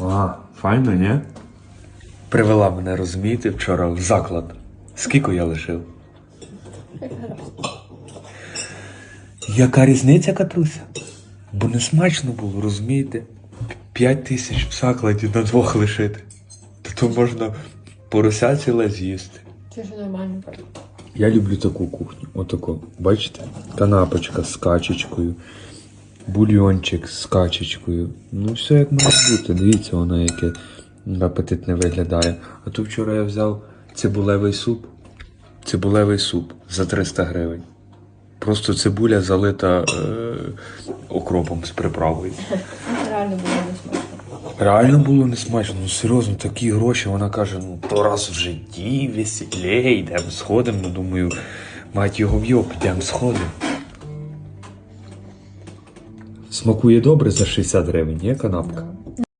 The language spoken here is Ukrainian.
А, файно, ні? Привела мене, розумієте, вчора в заклад. Скільки я лишив? Яка різниця, Катруся? Бо не смачно було, розумієте? П'ять тисяч в закладі на двох лишити. Та то можна порося ціле з'їсти. Це ж нормально. Я люблю таку кухню. Отаку. Бачите? Канапочка з качечкою, бульйончик з качечкою. Ну, все як має бути. Дивіться, воно яке апетитне виглядає. А то вчора я взяв цибулевий суп. Цибулевий суп за 300 гривень. Просто цибуля залита е, окропом з приправою. Реально було не смачно. Реально було не смачно, ну серйозно, такі гроші. Вона каже, ну то раз в житті, весілє, йдемо сходимо. Ну думаю, мать його в'йоб, йдемо сходимо. Смакує добре за 60 гривень, є канапка?